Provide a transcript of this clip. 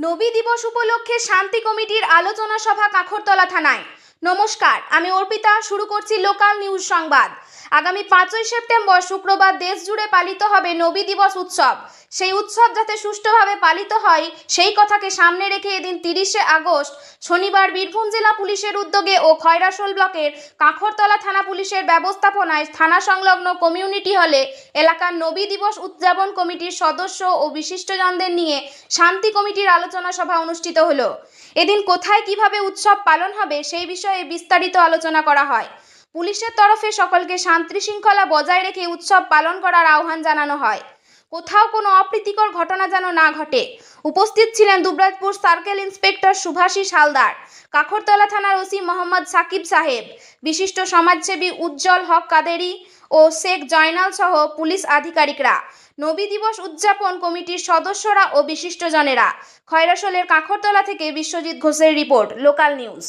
নবী দিবস উপলক্ষে শান্তি কমিটির আলোচনা সভা কাখরতলা থানায়। নমস্কার, আমি অর্পিতা, শুরু করছি লোকাল নিউজ সংবাদ। আগামী পাঁচই সেপ্টেম্বর শুক্রবার দেশ জুড়ে পালিত হবে নবী দিবস উৎসব। সেই উৎসব যাতে সুষ্ঠুভাবে পালিত হয়, সেই কথাকে সামনে রেখে এদিন তিরিশে আগস্ট শনিবার বীরভূম জেলা পুলিশের উদ্যোগে ও খয়রাসোল ব্লকের কাখরতলা থানা পুলিশের ব্যবস্থাপনায় থানা সংলগ্ন কমিউনিটি হলে এলাকার নবী দিবস উদযাপন কমিটির সদস্য ও বিশিষ্টজনদের নিয়ে শান্তি কমিটির আলোচনা সভা অনুষ্ঠিত হলো। এদিন কোথায় কীভাবে উৎসব পালন হবে সেই বিষয়ে বিস্তারিত আলোচনা করা হয়। পুলিশের তরফে সকলকে শান্তি শৃঙ্খলা বজায় রেখে উৎসব পালন করার আহ্বান জানানো হয়। কোথাও কোনো অপ্রীতিকর ঘটনা যেন না ঘটে। উপস্থিত ছিলেন দুবরাজপুর সার্কেল ইন্সপেক্টর সুভাষী হালদার কাখরতলা থানার ওসি মোহাম্মদ সাকিব সাহেব, বিশিষ্ট সমাজসেবী উজ্জ্বল হক কাদেরি ও শেখ জয়নাল সহ পুলিশ আধিকারিকরা। নবী দিবস উদযাপন কমিটির সদস্যরা ও বিশিষ্টজনেরা। খয়রাসলের কাঁকরতলা থেকে বিশ্বজিৎ ঘোষের রিপোর্ট, লোকাল নিউজ।